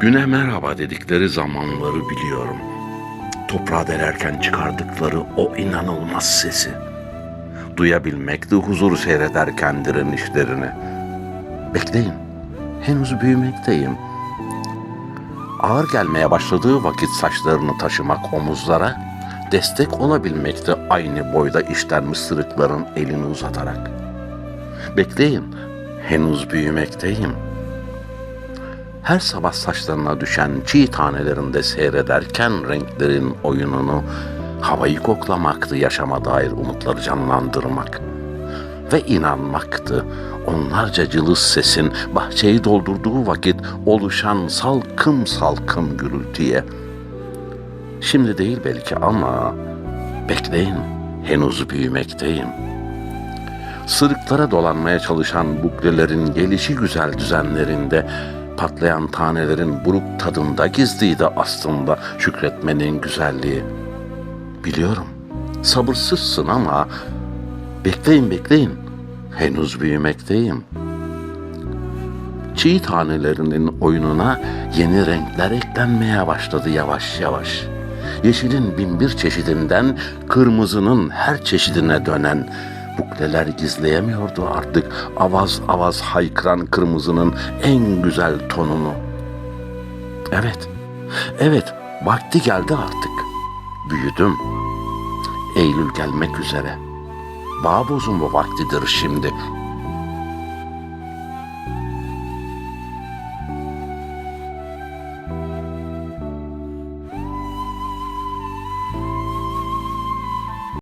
Güne merhaba dedikleri zamanları biliyorum. Toprağa delerken çıkardıkları o inanılmaz sesi. Duyabilmekti huzur seyrederken direnişlerini. Bekleyin, henüz büyümekteyim. Ağır gelmeye başladığı vakit saçlarını taşımak omuzlara, destek olabilmekte aynı boyda işlenmiş sırıkların elini uzatarak. Bekleyin, henüz büyümekteyim. Her sabah saçlarına düşen çiğ tanelerinde seyrederken renklerin oyununu, havayı koklamaktı yaşama dair umutları canlandırmak. Ve inanmaktı onlarca cılız sesin bahçeyi doldurduğu vakit oluşan salkım salkım gürültüye. Şimdi değil belki ama bekleyin henüz büyümekteyim. Sırıklara dolanmaya çalışan buklelerin gelişi güzel düzenlerinde patlayan tanelerin buruk tadında gizliydi aslında şükretmenin güzelliği. Biliyorum sabırsızsın ama bekleyin bekleyin henüz büyümekteyim. Çiğ tanelerinin oyununa yeni renkler eklenmeye başladı yavaş yavaş. Yeşilin binbir çeşidinden kırmızının her çeşidine dönen bukleler gizleyemiyordu artık avaz avaz haykıran kırmızının en güzel tonunu. Evet, evet vakti geldi artık. Büyüdüm. Eylül gelmek üzere. Bağ bozulma vaktidir şimdi.